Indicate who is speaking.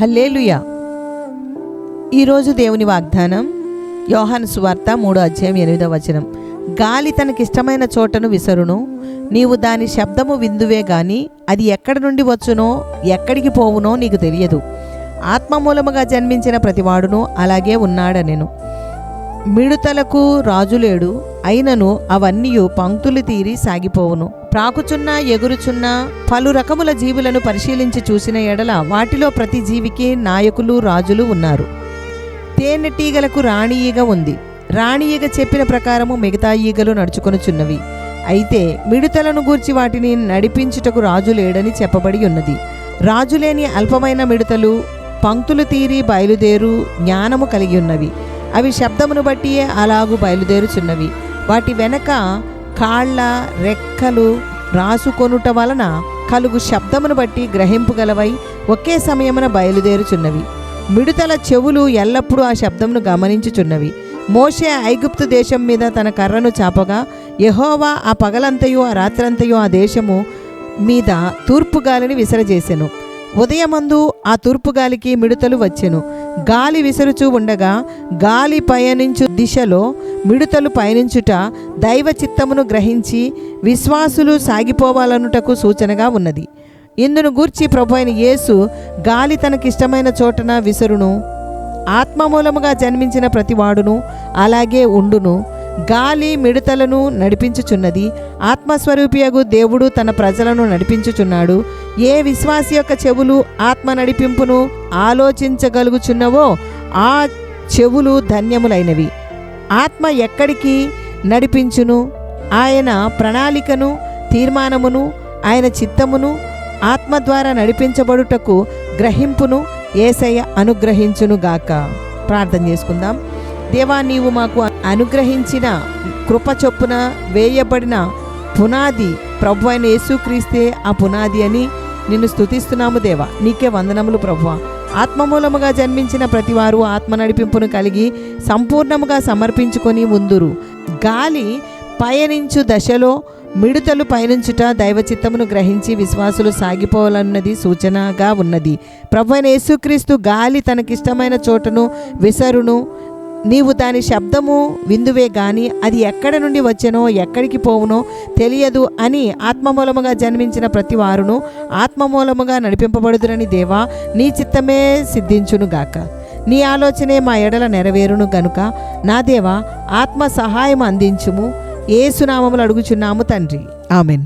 Speaker 1: Hallelujah. ఈరోజు దేవుని వాగ్దానం యోహాను సువార్త మూడో అధ్యాయం ఎనిమిదవ వచనం. గాలి తనకిష్టమైన చోటను విసరును నీవు దాని శబ్దము విందువే గాని అది ఎక్కడి నుండి వచ్చునో ఎక్కడికి పోవునో నీకు తెలియదు. ఆత్మ మూలముగా జన్మించిన ప్రతివాడును అలాగే ఉన్నాడనెను. మిడుతలకు రాజులేడు అయినను అవన్నీ పంక్తులు తీరి సాగిపోవును. ప్రాకుచున్న ఎగురుచున్న పలు రకముల జీవులను పరిశీలించి చూసిన ఎడల వాటిలో ప్రతి జీవికి నాయకులు రాజులు ఉన్నారు. తేనెటీగలకు రాణి ఈగ ఉంది. రాణి ఈగ చెప్పిన ప్రకారము మిగతా ఈగలు నడుచుకొనుచున్నవి. అయితే మిడుతలను గూర్చి వాటిని నడిపించుటకు రాజు లేడని చెప్పబడి ఉన్నది. రాజులేని అల్పమైన మిడతలు పంక్తులు తీరి బయలుదేరు జ్ఞానము కలిగి ఉన్నవి. అవి శబ్దమును బట్టియే అలాగు బయలుదేరుచున్నవి. వాటి వెనక కాళ్ళ రెక్కలు రాసుకొనుట వలన కలుగు శబ్దమును బట్టి గ్రహింపుగలవై ఒకే సమయమున బయలుదేరుచున్నవి. మిడుతల చెవులు ఎల్లప్పుడూ ఆ శబ్దమును గమనించుచున్నవి. మోషే ఐగుప్తు దేశం మీద తన కర్రను చాపగా యహోవా ఆ పగలంతయు ఆ రాత్రంతయు ఆ దేశము మీద తూర్పు గాలిని విసరజేసెను. ఉదయమందు ఆ తూర్పు గాలికి మిడతలు వచ్చెను. గాలి విసరుచూ ఉండగా గాలి పయనించు దిశలో మిడతలు పయనించుట దైవ చిత్తమును గ్రహించి విశ్వాసులు సాగిపోవాలనుటకు సూచనగా ఉన్నది. ఇందును గూర్చి ప్రభు అయిన యేసు గాలి తనకిష్టమైన చోటన విసురును ఆత్మమూలముగా జన్మించిన ప్రతివాడును అలాగే ఉండును. గాలి మిడతలను నడిపించుచున్నది. ఆత్మస్వరూపియగు దేవుడు తన ప్రజలను నడిపించుచున్నాడు. ఏ విశ్వాసి యొక్క చెవులు ఆత్మ నడిపింపును ఆలోచించగలుగుచున్నవో ఆ చెవులు ధన్యములైనవి. ఆత్మ ఎక్కడికి నడిపించును? ఆయన ప్రణాళికను తీర్మానమును ఆయన చిత్తమును ఆత్మ ద్వారా నడిపించబడుటకు గ్రహింపును ఏసయ్య అనుగ్రహించునుగాక ప్రార్థన చేసుకుందాం. దేవా నీవు మాకు అనుగ్రహించిన కృప చొప్పున వేయబడిన పునాది ప్రభు అయిన యేసుక్రీస్తే ఆ పునాది అని నిన్ను స్తుతిస్తున్నాము దేవా. నీకే వందనములు ప్రభు ఆత్మమూలముగా జన్మించిన ప్రతివారు ఆత్మ నడిపింపును కలిగి సంపూర్ణముగా సమర్పించుకొని ముందురు గాలి పయనించు దశలో మిడుతలు పయనించుట దైవ చిత్తమును గ్రహించి విశ్వాసులు సాగిపోవాలన్నది సూచనగా ఉన్నది. ప్రభు యేసుక్రీస్తు గాలి తనకిష్టమైన చోటును విసరును. నీవు దాని శబ్దము విందువే గాని అది ఎక్కడ నుండి వచ్చెనో ఎక్కడికి పోవునో తెలియదు అని ఆత్మమూలముగా జన్మించిన ప్రతి వారును ఆత్మమూలముగా నడిపింపబడుదురని దేవా నీ చిత్తమే సిద్ధించునుగాక నీ ఆలోచనే మా ఎడల నెరవేరును గనుక నా దేవా ఆత్మ సహాయం అందించుము. ఏసునామములు అడుగుచున్నాము తండ్రి. ఆమెన్.